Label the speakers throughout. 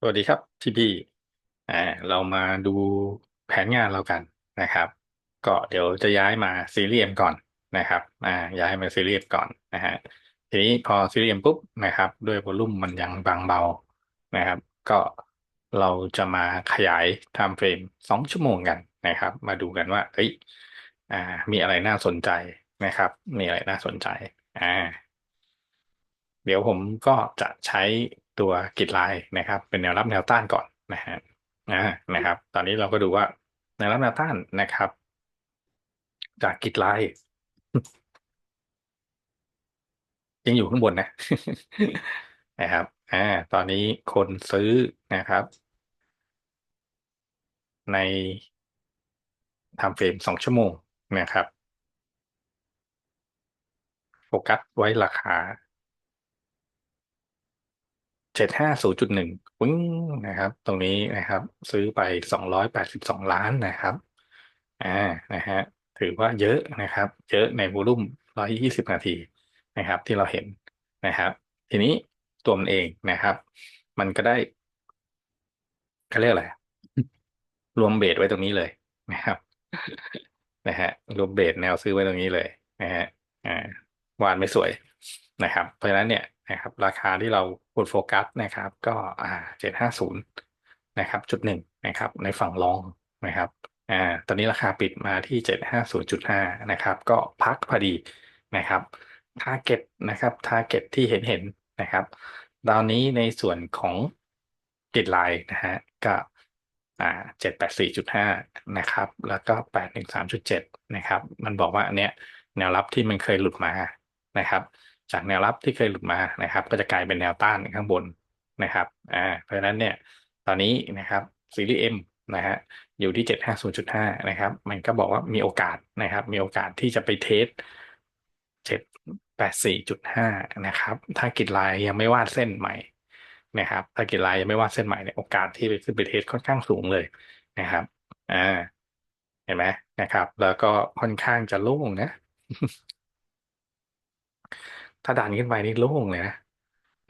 Speaker 1: สวัสดีครับพี่พี่อ่าเรามาดูแผนงานเรากันนะครับ ก็เดี๋ยวจะย้ายมาซีเรียมก่อนนะครับอ่าย้ายมาซีเรียมก่อนนะฮะทีนี้พอซีเรียมปุ๊บนะครับด้วยวอลลุ่มมันยังบางเบานะครับ ก็เราจะมาขยายไทม์เฟรมสองชั่วโมงกันนะครับ มาดูกันว่าเอ้ยอ่า มีอะไรน่าสนใจนะครับ มีอะไรน่าสนใจอ่าเดี๋ยวผมก็จะใช้ ตัวกริดไลน์นะครับ เป็นแนวรับแนวต้านก่อนนะฮะนะครับ ตอนนี้เราก็ดูว่าแนวรับแนวต้านนะครับ จากกริดไลน์ยังอยู่ข้างบนนะนะครับอ่าตอนนี้คนซื้อนะครับ ในทม์เฟรมสองชั่วโมงนะครับ โฟกัสไว้ราคา เจ็ดห้าศูนย์จุดหนึ่งปึ้งนะครับ ตรงนี้นะครับ ซื้อไปสองร้อยแปดสิบสองล้านนะครับอ่านะฮะถือว่าเยอะนะครับ เยอะในวอลุ่มร้อยยี่สิบนาทีนะครับ ที่เราเห็นนะครับ ทีนี้ตัวมันเองนะครับ มันก็ได้เขาเรียกอะไรรวมเบสไว้ตรงนี้เลยนะครับนะฮะรวมเบสแนวซื้อไว้ตรงนี้เลยนะฮะอ่าวานไม่สวย นะครับ เพราะฉะนั้นเนี่ยนะครับราคาที่เราควรโฟกัสนะครับ ก็อ่าเจ็ดห้าศูนย์นะครับจุดหนึ่งนะครับในฝั่งลองนะครับอ่าตอนนี้ราคาปิดมาที่เจ็ดห้าศูนย์จุดห้านะครับ ก็พักพอดีนะครับทาร์เก็ตนะครับทาร์เก็ตที่เห็นเห็นนะครับตอนนี้ในส่วนของกริดไลน์นะฮะก็อ่าเจ็ดแปดสี่จุดห้านะครับ แล้วก็แปดหนึ่งสามจุดเจ็ดนะครับ มันบอกว่าอันเนี้ยแนวรับที่มันเคยหลุดมา นะครับ จากแนวรับที่เคยหลุดมานะครับ ก็จะกลายเป็นแนวต้านข้างบนนะครับอ่าเพราะฉะนั้นเนี่ยตอนนี้นะครับซีรีส์ M นะฮะอยู่ที่เจ็ดห้าศูนจุดห้านะครับ มันก็บอกว่ามีโอกาสนะครับ มีโอกาสที่จะไปเทสเจ็ดแปดสี่จุดห้านะครับ ถ้ากิดไลน์ยังไม่วาดเส้นใหม่นะครับ ถ้ากิดไลน์ยังไม่วาดเส้นใหม่เนี่ยโอกาสที่ไปขึ้นไปเทสค่อนข้างสูงเลยนะครับอ่าเห็นไหมนะครับ แล้วก็ค่อนข้างจะโล่งนะ ถ้าดันขึ้นไปนี่โล่งเลยนะ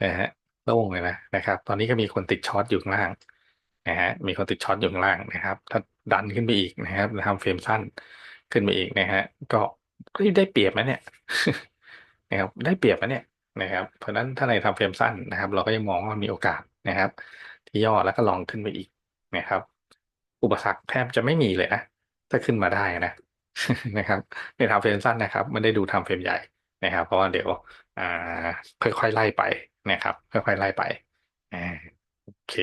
Speaker 1: นะฮะโล่งเลยนะนะครับ ตอนนี้ก็มีคนติดช็อตอยู่ข้างล่างนะฮะมีคนติดช็อตอยู่ข้างล่างนะครับ ถ้าดันขึ้นไปอีกนะครับทำเฟรมสั้นขึ้นไปอีกนะฮะก็ก็ได้เปรียบนะเนี่ยนะครับได้เปรียบนะเนี่ยนะครับ เพราะฉะนั้นถ้าในทำเฟรมสั้นนะครับ เราก็ยังมองว่ามีโอกาสนะครับ ที่ย่อแล้วก็ลองขึ้นไปอีกนะครับ อุปสรรคแทบจะไม่มีเลยนะถ้าขึ้นมาได้นะนะครับ ในทำเฟรมสั้นนะครับ ไม่ได้ดูทำเฟรมใหญ่ นะครับ เพราะว่าเดี๋ยวอ่าค่อยๆไล่ไปนะครับ ค่อยๆไล่ไปอ่าโอเค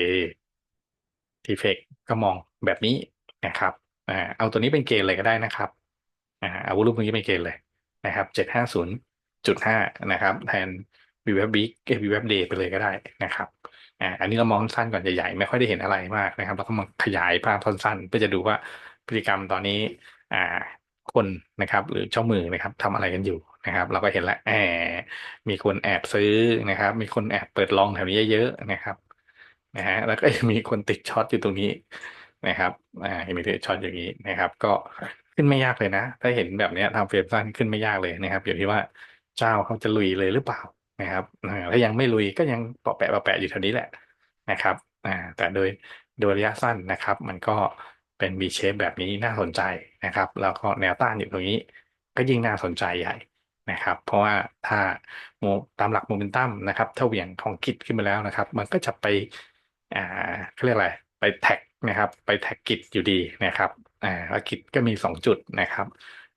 Speaker 1: ทีเฟกก็มองแบบนี้นะครับอ่าเอาตัวนี้เป็นเกณฑ์เลยก็ได้นะครับอ่าเอาวอลุ่มนี้เป็นเกณฑ์เลยนะครับเจ็ดห้าศูนย์จุดห้านะครับ แทน v w a p Week กับ v w a p Day ไปเลยก็ได้นะครับอ่าอันนี้เรามองสั้นก่อนใหญ่ๆไม่ค่อยได้เห็นอะไรมากนะครับเราก็มาขยายภาพสั้นๆเพื่อจะดูว่าพฤติกรรมตอนนี้อ่าคนนะครับ หรือเจ้ามือนะครับทำอะไรกันอยู่ นะครับ เราก็เห็นแล้วแอบมีคนแอบซื้อนะครับ มีคนแอบเปิดลองแถวนี้เยอะๆนะครับนะฮะแล้วก็มีคนติดช็อตอยู่ตรงนี้นะครับอ่ามีติดช็อตอย่างนี้นะครับ ก็ขึ้นไม่ยากเลยนะ ถ้าเห็นแบบนี้ทำเฟรมสั้นขึ้นไม่ยากเลยนะครับอยู่ที่ว่าเจ้าเขาจะลุยเลยหรือเปล่านะครับถ้ายังไม่ลุยก็ยังเปาะแปะเปาะแปะอยู่แถวนี้แหละนะครับอ่าแต่โดยโดยระยะสั้นนะครับ มันก็เป็น V shape แบบนี้น่าสนใจนะครับ แล้วก็แนวต้านอยู่ตรงนี้ ก็ยิ่งน่าสนใจใหญ่ นะครับ เพราะว่าถ้าโมตามหลักโมเมนตัมนะครับถ้าเหวี่ยงของกิจขึ้นมาแล้วนะครับ มันก็จะไปอ่าเขาเรียกอะไรไปแท็กนะครับ ไปแท็กกิจอยู่ดีนะครับอ่าแล้วกิจก็มีสองจุดนะครับ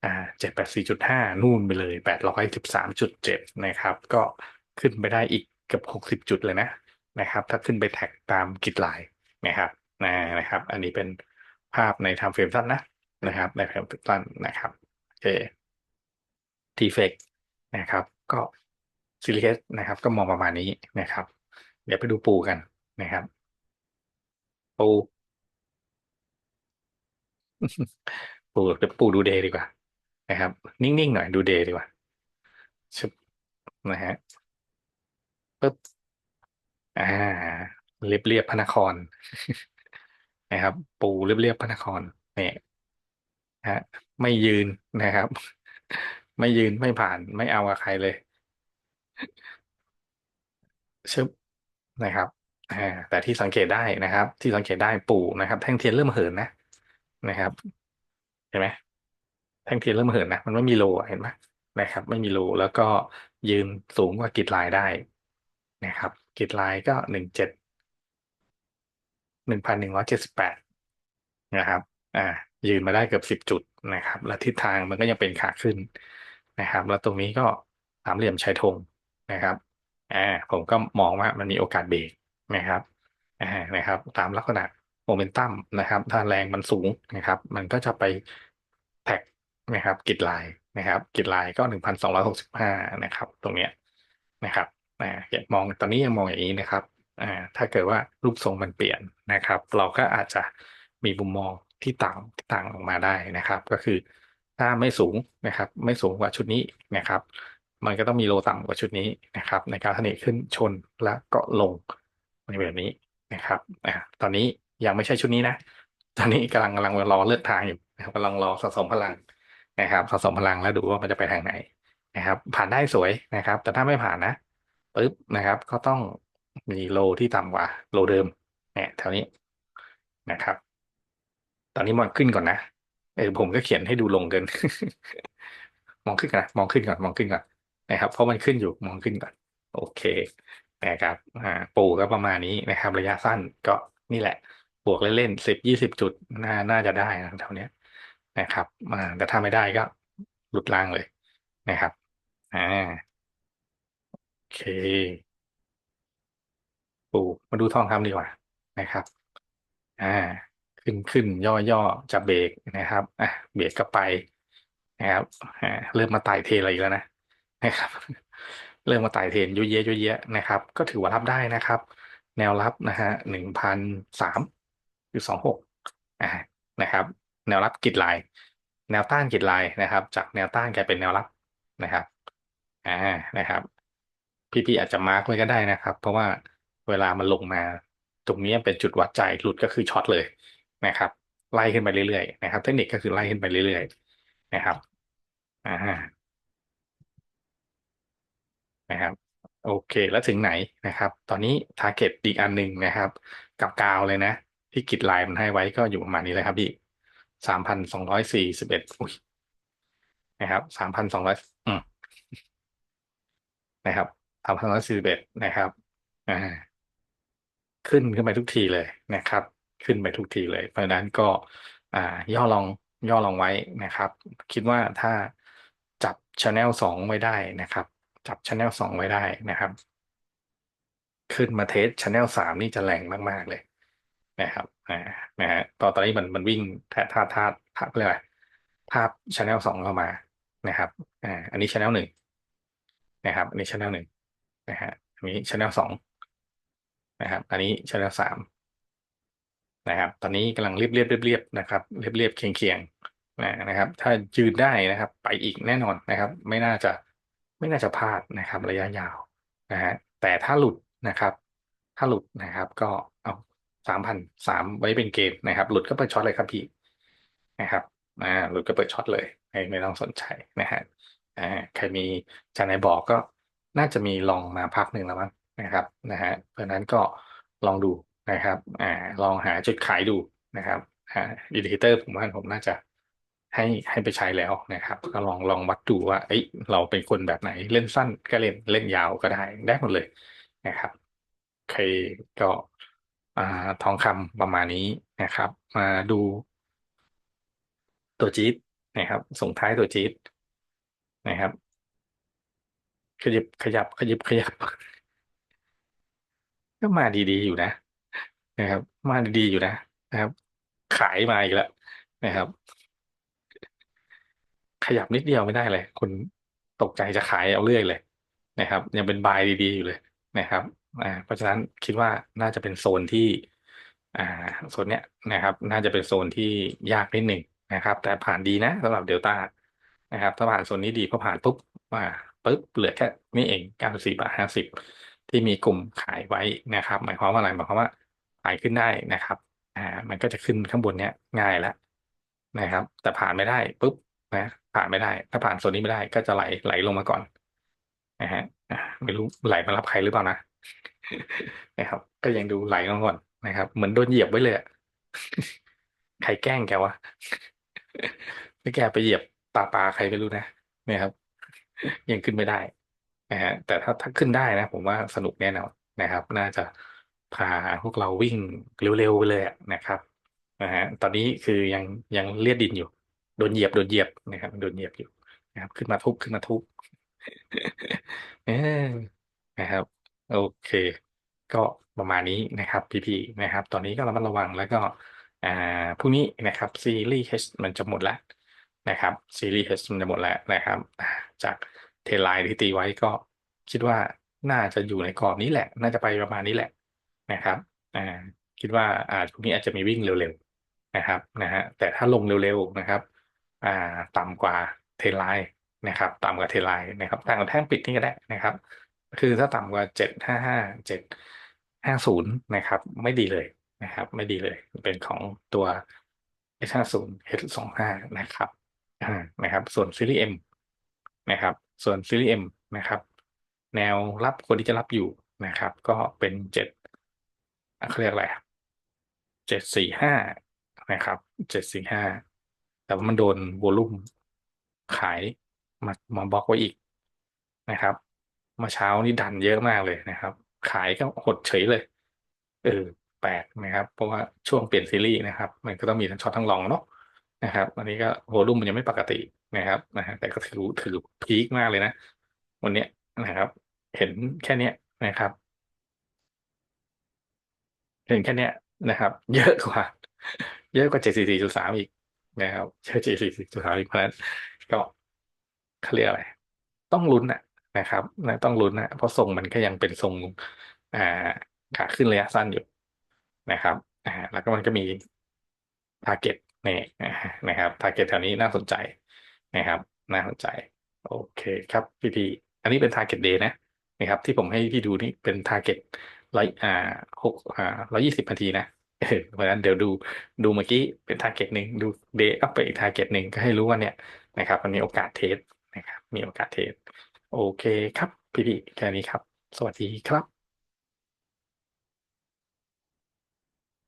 Speaker 1: อ่าเจ็ดแปดสี่จุดห้านู่นไปเลยแปดร้อยสิบสามจุดเจ็ดนะครับ ก็ขึ้นไปได้อีกเกือบหกสิบจุดเลยนะนะครับ ถ้าขึ้นไปแท็กตามกิจไลน์นะครับนะนะครับ อันนี้เป็นภาพในทม์เฟรมสั้นนะนะครับ ในเฟรมสั้นนะครับโอเค ทีเฟกนะครับ ก็ซิลิเคสนะครับ ก็มองประมาณนี้นะครับ เดี๋ยวไปดูปูกันนะครับ ปู ปูเดี๋ยวปูดูเดย์ดีกว่า นะครับ นิ่งๆหน่อยดูเดย์ดีกว่าชึบนะฮะปึ๊บอ่าเรียบเรียบพระนครนะครับ ปูเรียบเรียบพระนครเนี่ยฮะ ไม่ยืนนะครับ ไม่ยืนไม่ผ่านไม่เอากับใครเลยชึบนะครับแต่ที่สังเกตได้นะครับ ที่สังเกตได้ปู่นะครับ แท่งเทียนเริ่มเหินนะนะครับเห็นไหมแท่งเทียนเริ่มเหินนะมันไม่มีโลเห็นไหมนะครับ ไม่มีโลแล้วก็ยืนสูงกว่ากริดลน์ได้นะครับกริดลน์ก็หนึ่งเจ็ดหนึ่งพันหนึ่งร้อยเจ็ดสิบแปดนะครับ อ่า ยืนมาได้เกือบสิบจุดนะครับ และทิศทางมันก็ยังเป็นขาขึ้น นะครับ แล้วตรงนี้ก็สามเหลี่ยมชายธงนะครับอ่าผมก็มองว่ามันมีโอกาสเบรกนะครับอ่านะครับ ตามลักษณะโมเมนตัมนะครับ ถ้าแรงมันสูงนะครับ มันก็จะไปแท็กนะครับกิดไลน์นะครับกิดไลน์ก็หนึ่งพันสองร้อยหกสิบห้านะครับ ตรงเนี้ยนะครับอ่าอยามองตอนนี้ยังมองอย่างนี้นะครับอ่าถ้าเกิดว่ารูปทรงมันเปลี่ยนนะครับ เราก็อาจจะมีมุมมองที่ต่างต่างออกมาได้นะครับ ก็คือ ถ้าไม่สูงนะครับ ไม่สูงกว่าชุดนี้นะครับ มันก็ต้องมีโลต่ำกว่าชุดนี้นะครับ ในการทะเนขึ้นชนแล้วก็ลงในแบบนี้นะครับอ่าตอนนี้ยังไม่ใช่ชุดนี้นะ ตอนนี้กำลังกำลังรอเลือกทางอยู่นะครับกำลังรอสะสมพลังนะครับ สะสมพลังแล้วดูว่ามันจะไปทางไหนนะครับ ผ่านได้สวยนะครับ แต่ถ้าไม่ผ่านนะปึ๊บนะครับ ก็ต้องมีโลที่ต่ำกว่าโลเดิมเนี่ยแถวนี้นะครับ ตอนนี้มองขึ้นก่อนนะ เออผมก็เขียนให้ดูลงเกิน มองขึ้นก่อนะมองขึ้นก่อน มองขึ้นก่อนนะครับ เพราะมันขึ้นอยู่มองขึ้นก่อน โอเคนะครับอ่าปูก็ประมาณนี้นะครับ ระยะสั้นก็นี่แหละ บวกเล่นๆสิบยี่สิบจุดน่าน่าจะได้นะแถวเนี้ยนะครับอ่าแต่ถ้าไม่ได้ก็หลุดล่างเลยนะครับอ่าโอเค ปูมาดูทองคำดีกว่านะครับ อ่า ขึ้นขึ้นย่อย่อจะเบรกนะครับอะเบรกก็ไปนะครับอ่าเริ่มมาไต่เทอะไรอีกแล้วนะนะครับ เริ่มมาไต่เทนยุ่ยเยะยุ่ยเยะนะครับ ก็ถือว่ารับได้นะครับ แนวรับนะฮะหนึ่งพันสามจุดสองหกอ่านะครับ แนวรับกิดลน์แนวต้านกิดลน์นะครับ จากแนวต้านกลายเป็นแนวรับนะครับอ่านะครับพี่ๆอาจจะมาร์กไว้ก็ได้นะครับ เพราะว่าเวลามันลงมา ตรงนี้เป็นจุดวัดใจหลุดก็คือช็อตเลย นะครับไล่ขึ้นไปเรื่อยๆนะครับเทคนิคก็คือไล่ขึ้นไปเรื่อยๆนะครับอ่านะครับโอเค แล้วถึงไหนนะครับ ตอนนี้ทาร์เก็ตอีกอันหนึ่งนะครับ กับกาวเลยนะ ที่กิดไลน์มันให้ไว้ก็อยู่ประมาณนี้เลยครับพี่สามพันสองร้อยสี่สิบเอ็ดอุ้ยนะครับสามพันสองร้อยอืมนะครับสามพันสองร้อยสี่สิบเอ็ดนะครับอ่าขึ้นขึ้นไปทุกทีเลยนะครับ ขึ้นไปทุกทีเลย เพราะนั้นก็ย่อลองย่อลองไว้นะครับ คิดว่าถ้าจับช anel สองไว้ได้นะครับ จับช anel สองไว้ได้นะครับ ขึ้นมาเทสช anel สามนี่จะแรงมากๆเลยนะครับนะฮะตอนตอนนี้มันมันวิ่งท่าท่าท่าท่าเรียกอะไรภาพช anel สองเข้ามานะครับอ่าอันนี้ช anel หนึ่งนะครับ อันนี้ช anel หนึ่งนะฮะอันนี้ช anel สองนะครับ อันนี้ช anel สาม นะครับ ตอนนี้กำลังเรียบเรียบเรียบเรียบนะครับเรียบเรียบเคียงเคียงนะครับ ถ้ายืนได้นะครับ ไปอีกแน่นอนนะครับ ไม่น่าจะไม่น่าจะพลาดนะครับ ระยะยาวนะฮะแต่ถ้าหลุดนะครับ ถ้าหลุดนะครับ ก็เอาสามพันสามไว้เป็นเกณฑ์นะครับ หลุดก็เปิดช็อตเลยครับพี่นะครับอ่าหลุดก็เปิดช็อตเลยไม่ไม่ต้องสนใจนะฮะอ่าใครมีจานไหนบอกก็น่าจะมีลองมาพักหนึ่งแล้วมั้งนะครับนะฮะเพราะนั้นก็ลองดู นะครับอ่าลองหาจุดขายดูนะครับอ่าอินดิเคเตอร์ผมว่าผมน่าจะให้ให้ไปใช้แล้วนะครับ ก็ลองลองวัดดูว่าเอ้ยเราเป็นคนแบบไหนเล่นสั้นก็เล่นเล่นยาวก็ได้ได้หมดเลยนะครับโอเคก็อ่าทองคำประมาณนี้นะครับ มาดูตัวจี๊ดนะครับส่งท้ายตัวจี๊ดนะครับ ขยับขยับขยับขยับ ก็มาดีๆอยู่นะ นะครับ มาดีอยู่นะนะครับ ขายมาอีกแล้วนะครับ ขยับนิดเดียวไม่ได้เลยคุณตกใจจะขายเอาเรื่อยเลยนะครับ ยังเป็นบายดีๆอยู่เลยนะครับอ่าเพราะฉะนั้นคิดว่าน่าจะเป็นโซนที่ อ่าโซนเนี้ยนะครับ น่าจะเป็นโซนที่ยากนิดหนึ่งนะครับ แต่ผ่านดีนะสำหรับเดลต้านะครับ ถ้าผ่านโซนนี้ดีพอผ่านปุ๊บมาปุ๊บเหลือแค่นี้เองเก้าสี่บาทห้าสิบที่มีกลุ่มขายไว้นะครับ หมายความว่าอะไรหมายความว่า ขายขึ้นได้นะครับ อ่า มันก็จะขึ้นข้างบนเนี้ยง่ายแล้วนะครับ แต่ผ่านไม่ได้ปุ๊บนะผ่านไม่ได้ ถ้าผ่านโซนนี้ไม่ได้ก็จะไหลไหลลงมาก่อนนะฮะอ่าไม่รู้ไหลมารับใครหรือเปล่านะนะครับ ก็ยังดูไหลลงก่อนนะครับ เหมือนโดนเหยียบไว้เลยใครแกล้งแกวะไม่แกไปเหยียบตาปลาใครไม่รู้นะนะครับยังขึ้นไม่ได้นะฮะแต่ถ้าถ้าขึ้นได้นะ ผมว่าสนุกแน่นอนนะครับ น่าจะ พาพวกเราวิ่งเร็วๆไปเลยนะครับนะฮะตอนนี้คือยังยังเลียดดินอยู่ โดนเหยียบโดนเหยียบนะครับโดนเหยียบอยู่นะครับ ขึ้นมาทุบขึ้นมาทุบนะครับ โอเค ก็ประมาณนี้นะครับ พี่ๆนะครับ ตอนนี้ก็ระมัดระวังแล้วก็อ่าพรุ่งนี้นะครับซีรีส์ H มันจะหมดแล้วนะครับซีรีส์ H มันจะหมดแล้วนะครับ จากเทไลน์ที่ตีไว้ก็คิดว่าน่าจะอยู่ในกรอบนี้แหละ น่าจะไปประมาณนี้แหละ นะครับอ่าคิดว่าอ่าพรุ่งนี้อาจจะมีวิ่งเร็วๆนะครับนะฮะแต่ถ้าลงเร็วๆนะครับอ่าต่ำกว่าเทไลน์นะครับต่ำกว่าเทไลน์นะครับต่างกับแท่งปิดนี่ก็ได้นะครับ คือถ้าต่ำกว่าเจ็ดห้าห้าเจ็ดห้าศูนย์นะครับ ไม่ดีเลยนะครับ ไม่ดีเลยเป็นของตัว H ห้าศูนย์ H สองห้านะครับอ่านะครับ ส่วนซีรีส์ M นะครับ ส่วนซีรีส์ M นะครับ แนวรับคนที่จะรับอยู่นะครับ ก็เป็นเจ็ด เขาเรียกอะไรเจ็ดสี่ห้านะครับเจ็ดสี่ห้าแต่ว่ามันโดนวอลุ่มขายมามาบล็อกไว้อีกนะครับมื่อเช้านี่ดันเยอะมากเลยนะครับ ขายก็หดเฉยเลยเออแปลกนะครับ เพราะว่าช่วงเปลี่ยนซีรีส์นะครับ มันก็ต้องมีทั้งช็อตทั้งลองเนาะนะครับวันนี้ก็โวลุ่มมันยังไม่ปกตินะครับนะฮะแต่ก็ถือถือพีคมากเลยนะ วันเนี้ยนะครับ เห็นแค่เนี้ยนะครับ เห็นแค่เนี้ยนะครับ เยอะกว่า เยอะกว่าเจ็ดสี่สี่จุดสามอีกนะครับเยอะเจ็ดสี่สี่จุดสามอีกเพราะฉะนั้นก็เขาเรียกอะไร ต้องลุ้นนะนะครับนะต้องลุ้นนะเพราะทรงมันก็ยังเป็นทรงอ่าขาขึ้นระยะสั้นอยู่นะครับอ่าแล้วก็มันก็มีทาร์เก็ตนี่นะครับทาร์เก็ตแถวนี้น่าสนใจนะครับ น่าสนใจ โอเคครับพี่พีอันนี้เป็นทาร์เก็ตเดย์นะนะครับ ที่ผมให้พี่ดูนี่เป็นทาร์เก็ต ร้อยอ่าหกอ่าร้อยยี่สิบนาทีนะเออเพราะฉะนั้นเดี๋ยวดูดูเมื่อกี้เป็นทาร์เก็ตหนึ่งดูเดย์อัพไปอีกทาร์เก็ตหนึ่งก็ให้รู้ว่าเนี่ยนะครับ มันมีโอกาสเทสนะครับ มีโอกาสเทส โอเคครับ พี่ๆแค่นี้ครับ สวัสดีครับ